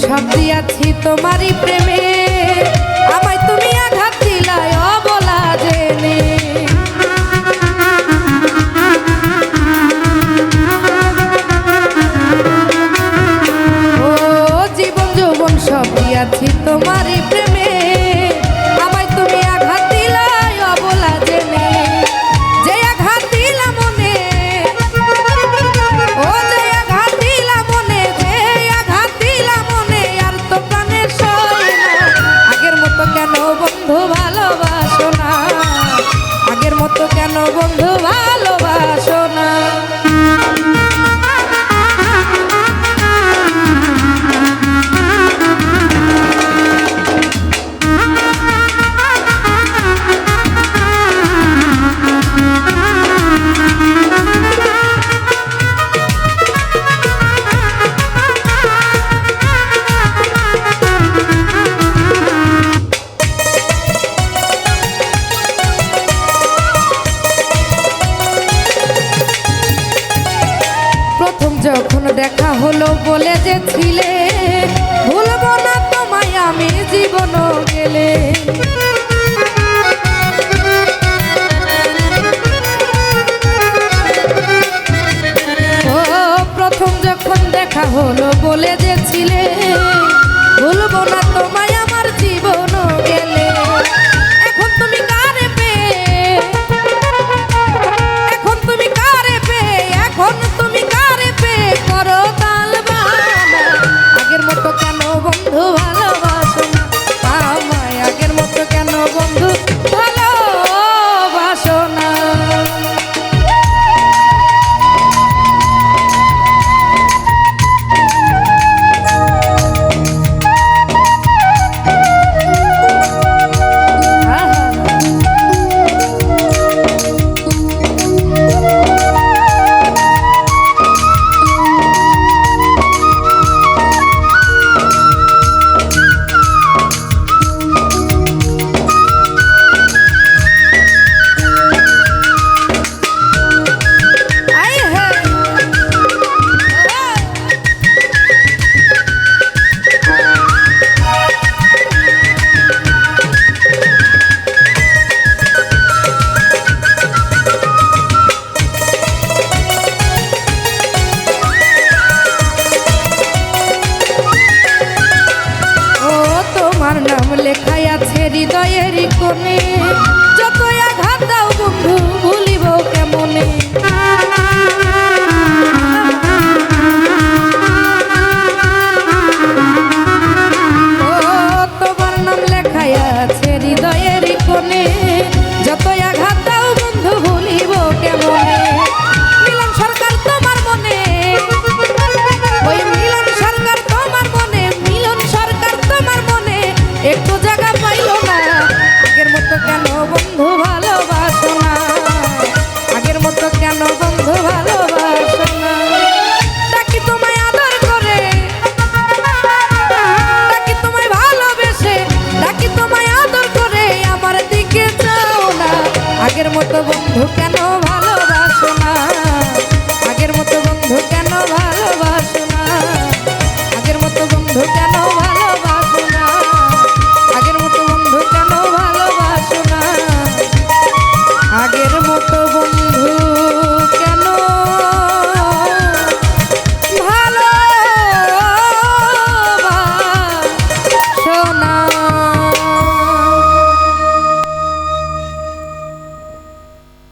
সব দিয়াছি তোমারই প্রেমে। আমায় তুমি আঘাত দিলায় অবলা জেনে। ও জীবন যৌবন সব দিয়াছি তোমারই প্রেমে। Bogotá. দেখা হলো বলে যে ছিলে। ভুলব না তোমায় আমি জীবন গেলে। প্রথম যখন দেখা হলো বলে যে ছিলে, ভুলব না হৃদয়ের কোণে মতো বন্ধু কেন